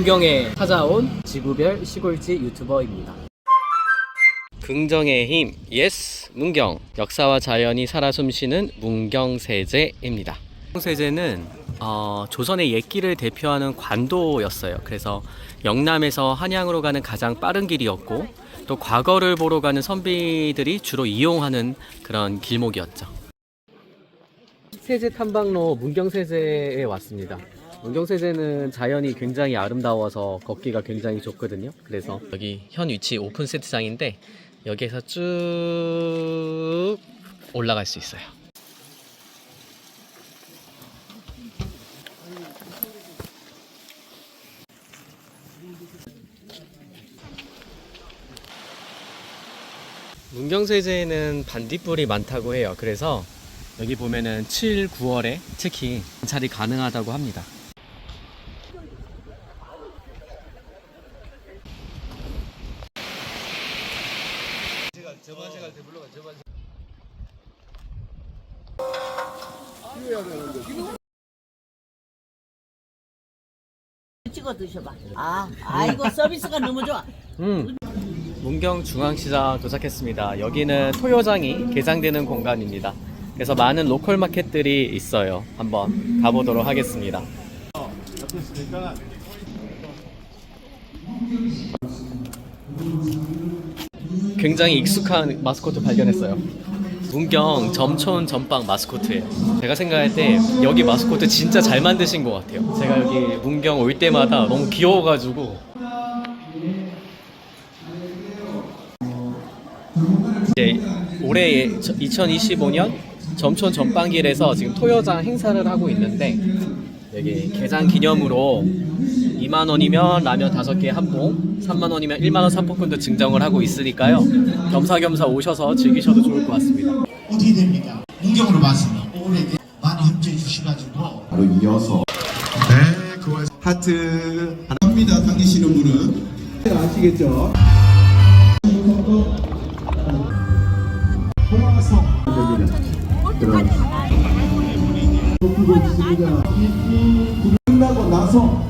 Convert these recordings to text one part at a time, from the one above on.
문경에 찾아온 지구별 시골지 유튜버입니다. 긍정의 힘, 예스, 문경. 역사와 자연이 살아 숨쉬는 문경세제입니다. 문경세제는 어, 조선의 옛길을 대표하는 관도였어요. 그래서 영남에서 한양으로 가는 가장 빠른 길이었고 또 과거를 보러 가는 선비들이 주로 이용하는 그런 길목이었죠. 세제 탐방로 문경세제에 왔습니다. 문경세제는 자연이 굉장히 아름다워서 걷기가 굉장히 좋거든요. 그래서 여기 현 위치 오픈 세트장인데 여기에서 쭉 올라갈 수 있어요. 문경세제는 반딧불이 많다고 해요. 그래서 여기 보면은 7, 9월에 특히 관찰이 가능하다고 합니다. 드셔봐. 아, 아이고 서비스가 너무 좋아. 음. 문경 중앙시장 도착했습니다. 여기는 토요장이 개장되는 공간입니다. 그래서 많은 로컬 마켓들이 있어요. 한번 가보도록 하겠습니다. 굉장히 익숙한 마스코트 발견했어요. 문경 점촌 전빵 마스코트예요. 제가 생각할 때 여기 마스코트 진짜 잘 만드신 것 같아요. 제가 여기 문경 올 때마다 너무 귀여워가지고 이제 올해 2025년 점촌 전빵길에서 지금 토요장 행사를 하고 있는데 여기 개장 기념으로 2만 원이면 라면 5개 한 봉, 3만 원이면 1만 원 상품권도 증정을 하고 있으니까요. 겸사겸사 오셔서 즐기셔도 좋을 것 같습니다. 어떻게 됩니까? 문경으로 봤으니 오래돼 많이 협조해 주셔가지고 바로 이어서 네 그거 하트 하나 합니다 당기시는 분은 아시겠죠? 통화성 됩니다. 그럼 높고 있습니다. 끝나고 나서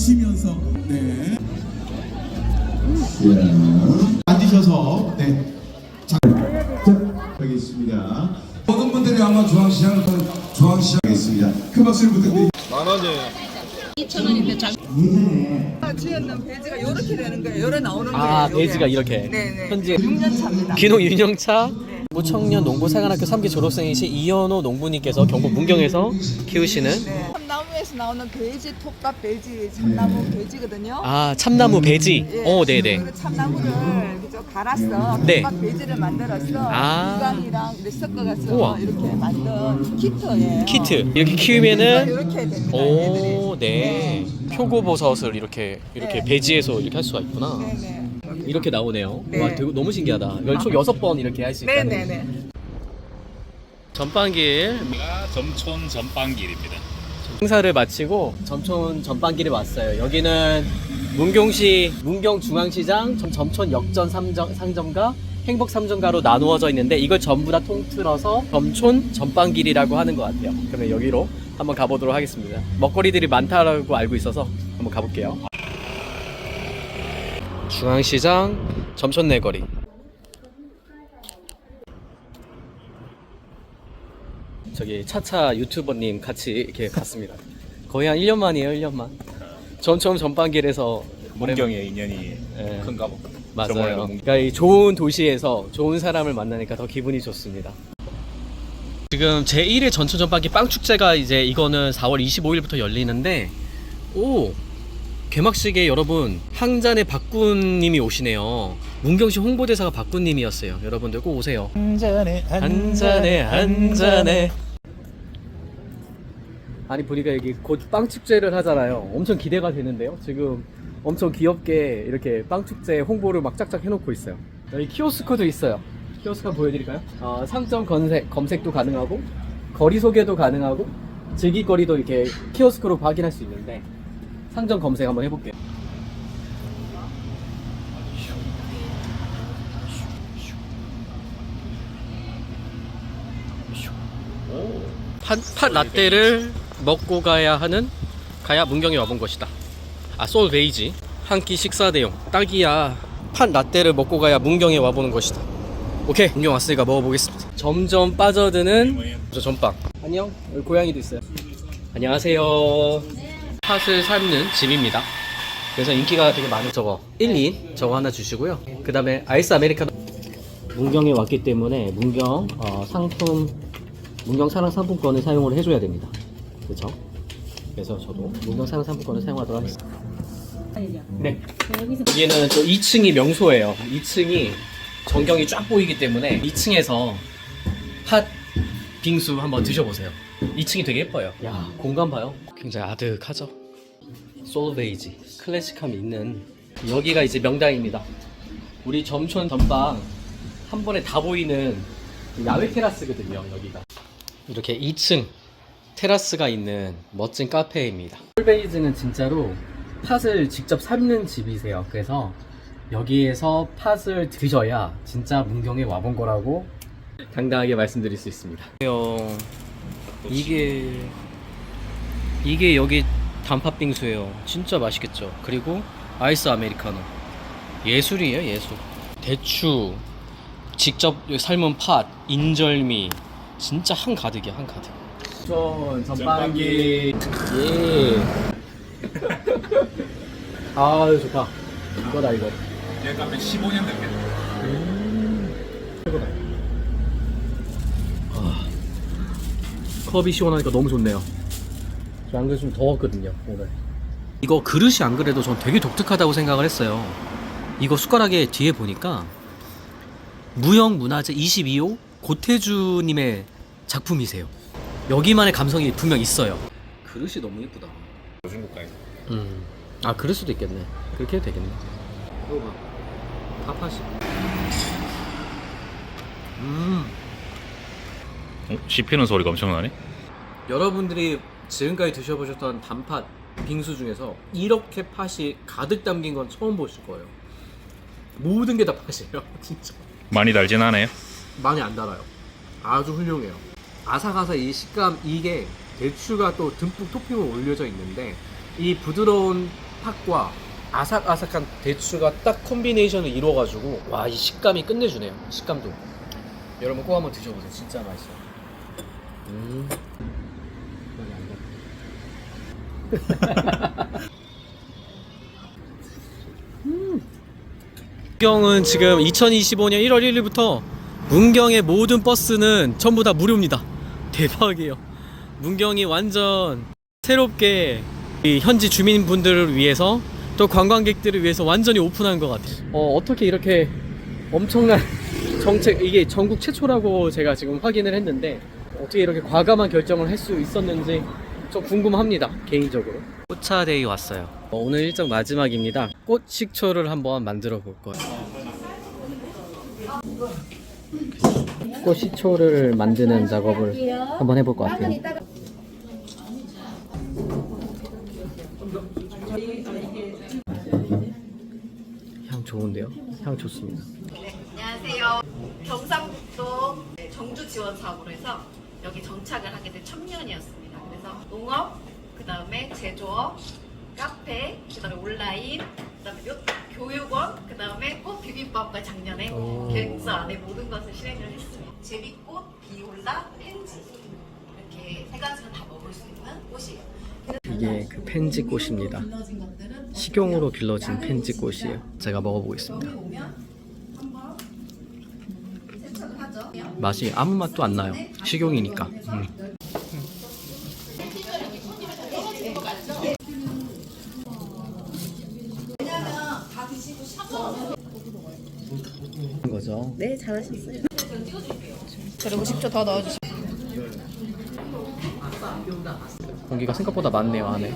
드시면서 네 자, 앉으셔서 네 자, 자 여기 있습니다 모든 분들이 아마 중앙시장을 또 중앙시장 있습니다 큰 박수를 부탁드립니다 지었는 배지가 이렇게 되는 거예요. 요래 나오는 거예요. 아. 배지가 이렇게. 네네. 현재 6년 차입니다. 귀농 윤영차 무청년 농부생활학교 3기 졸업생이신 이현호 농부님께서 경북 문경에서 키우시는 네. 참나무에서 나오는 배지, 톱밥 배지, 참나무 배지거든요. 아 참나무 배지. 예. 어, 네네. 그 참나무를 그저 갈아서 네. 톱밥 배지를 만들어서 아. 유광이랑 이렇게 섞어가서 우와. 이렇게 만든 키트예요. 키트 이렇게 키우면은 이렇게 됩니다. 오, 얘들이. 네. 표고버섯을 이렇게 이렇게 네. 배지해서 이렇게 할 수가 있구나. 네네. 이렇게 나오네요. 네. 와, 되게 너무 신기하다. 이걸 총 여섯 번 이렇게 할 수 있다는. 네네네. 전반길 점촌 전방길입니다. 행사를 마치고 점촌 전반길에 왔어요. 여기는 문경시 문경중앙시장 점- 점촌 역전 상점과 행복 삼점가로 나누어져 있는데 이걸 전부 다 통틀어서 점촌 전반길이라고 하는 것 같아요. 그러면 여기로 한번 가보도록 하겠습니다. 먹거리들이 많다고 알고 있어서 한번 가볼게요. 중앙시장 점촌 내거리. 저기 차차 유튜버님 같이 이렇게 갔습니다. 거의 한 1년 만이에요, 1년 만. 전 처음 전반길에서 문경의 인연이 예. 큰가 보. 맞아요. 정말 그러니까 이 좋은 도시에서 좋은 사람을 만나니까 더 기분이 좋습니다. 지금 제1회 전초 전반기 빵 축제가 이제 이거는 4월 25일부터 열리는데 오 개막식에 여러분 항잔의 박군님이 오시네요. 문경시 홍보대사가 박군님이었어요. 여러분들 꼭 오세요. 한 잔에 한 잔에 한 잔에 아니 보니까 여기 곧 빵 축제를 하잖아요. 엄청 기대가 되는데요. 지금 엄청 귀엽게 이렇게 빵 축제 홍보를 막 짝짝 해놓고 있어요. 여기 키오스크도 있어요. 키오스크 보여드릴까요? 어, 상점 검색, 검색도 가능하고 거리 소개도 가능하고 즐기거리도 이렇게 키오스크로 확인할 수 있는데 상점 검색 한번 해볼게요. 오. 판, 판 라떼를 먹고 가야 하는 가야 문경에 와본 것이다. 아, 솔 베이지. 한 끼 식사 대용. 딱이야. 팥 라떼를 먹고 가야 문경에 와보는 것이다. 오케이. 문경 왔으니까 먹어보겠습니다. 점점 빠져드는 저 전빵. 안녕. 여기 고양이도 있어요. 안녕하세요. 팥을 삶는 집입니다. 그래서 인기가 되게 많은 저거 1, 2인 저거 하나 주시고요. 그 다음에 아이스 아메리카노. 문경에 왔기 때문에 문경 어, 상품 문경 사랑 상품권을 사용을 해줘야 됩니다. 그렇죠? 그래서 저도 문경 사랑 상품권을 사용하도록 하겠습니다. 네. 여기는 또 2층이 명소예요. 2층이 전경이 쫙 보이기 때문에 2층에서 팥 빙수 한번 드셔보세요. 2층이 되게 예뻐요. 야 공간 봐요. 굉장히 아득하죠. 솔베이지 클래식함이 있는 여기가 이제 명당입니다. 우리 점촌 전방 한 번에 다 보이는 야외 테라스거든요. 여기가 이렇게 2층 테라스가 있는 멋진 카페입니다. 솔베이지는 진짜로 팥을 직접 삶는 집이세요. 그래서 여기에서 팥을 드셔야 진짜 문경에 와본 거라고 당당하게 말씀드릴 수 있습니다. 이게 이게 여기 단팥 빙수예요. 진짜 맛있겠죠. 그리고 아이스 아메리카노. 예술이에요, 예술. 대추, 직접 삶은 팥, 인절미. 진짜 한 가득이야, 한 가득. 전 전방기. 예. 아, 좋다. 이거다 이거. 얘가 한 15년 됐겠네. 최고다. 아, 컵이 시원하니까 너무 좋네요. 저 안 그래도 좀 더웠거든요 오늘. 이거 그릇이 안 그래도 전 되게 독특하다고 생각을 했어요. 이거 숟가락에 뒤에 보니까 무형문화재 22호 고태주님의 작품이세요. 여기만의 감성이 분명 있어요. 그릇이 너무 예쁘다. 중국가에. 음. 아 그럴 수도 있겠네. 그렇게 해도 되겠네. 이거 봐. 파파시. 음. 어? 씹히는 소리가 엄청나네. 여러분들이 지금까지 드셔보셨던 단팥 빙수 중에서 이렇게 팥이 가득 담긴 건 처음 보실 거예요. 모든 게 다 팥이에요, 진짜. 많이 달진 않아요. 많이 안 달아요. 아주 훌륭해요. 아삭아삭 이 식감 이게 대추가 또 듬뿍 토핑으로 올려져 있는데 이 부드러운 팥과 아삭아삭한 대추가 딱 콤비네이션을 이루어가지고 와 이 식감이 끝내주네요. 식감도. 여러분 꼭 한번 드셔보세요. 진짜 맛있어요. 음. 문경은 지금 2025년 1월 1일부터 문경의 모든 버스는 전부 다 무료입니다. 대박이에요. 문경이 완전 새롭게 이 현지 주민분들을 위해서 또 관광객들을 위해서 완전히 오픈한 것 같아요. 어, 어떻게 이렇게 엄청난 정책, 이게 전국 최초라고 제가 지금 확인을 했는데 어떻게 이렇게 과감한 결정을 할 수 있었는지 좀 궁금합니다. 개인적으로. 꽃차데이 왔어요. 어, 오늘 일정 마지막입니다. 꽃 식초를 한번 만들어 볼 거예요. 꽃 식초를 만드는 작업을 한번 해볼 것 같아요. 향 좋은데요? 향 좋습니다. 안녕하세요. 경상북도 정주 지원 사업으로 해서 여기 정착을 하게 된 청년이었습니다. 그래서 농업, 그 다음에 제조업, 카페, 그 다음에 온라인, 교육원, 그 다음에 꽃 비빔밥과 작년에 오. 계획서 안에 모든 것을 실행을 했습니다. 제비꽃, 비올라, 펜지 이렇게 세 가지를 다 먹을 수 있는 꽃이에요. 이게 그 펜지 꽃입니다. 식용으로 길러진 펜지 꽃이에요. 제가 먹어보겠습니다. 맛이 아무 맛도 안 나요. 식용이니까. 음. 거죠. 네, 잘하셨어요. 그리고 10초 더 넣어주시면 공기가 생각보다 많네요 안에.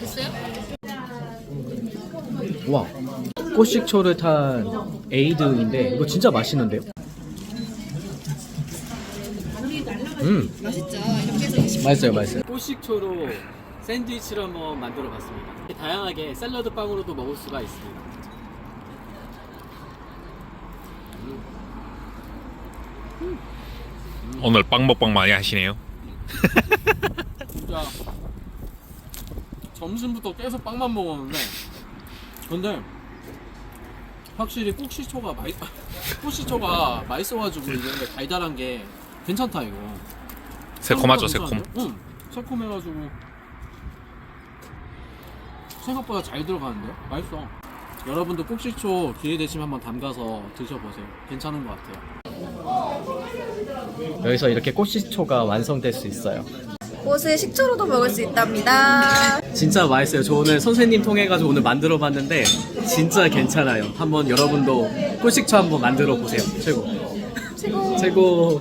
됐어요? 와, 꽃식초를 탄 에이드인데 이거 진짜 맛있는데요? 음, 맛있죠. 맛있어요, 맛있어요. 꽃식초로 샌드위치를 한번 만들어봤습니다. 다양하게 샐러드 빵으로도 먹을 수가 있습니다. 오늘 빵 먹방 많이 하시네요. 진짜 점심부터 계속 빵만 먹었는데 근데 확실히 꼭시초가 맛 꼭시초가 맛있어가지고 이게 달달한 게 괜찮다 이거. 새콤하죠 새콤. 응 새콤해가지고 생각보다 잘 들어가는데 맛있어. 여러분도 꼭시초 기회 되시면 한번 담가서 드셔보세요. 괜찮은 것 같아요. 여기서 이렇게 꽃시초가 완성될 수 있어요. 꽃을 식초로도 먹을 수 있답니다. 진짜 맛있어요. 저 오늘 선생님 통해가지고 오늘 만들어 봤는데 진짜 괜찮아요. 한번 여러분도 꽃식초 한번 만들어 보세요. 최고. 최고. 최고.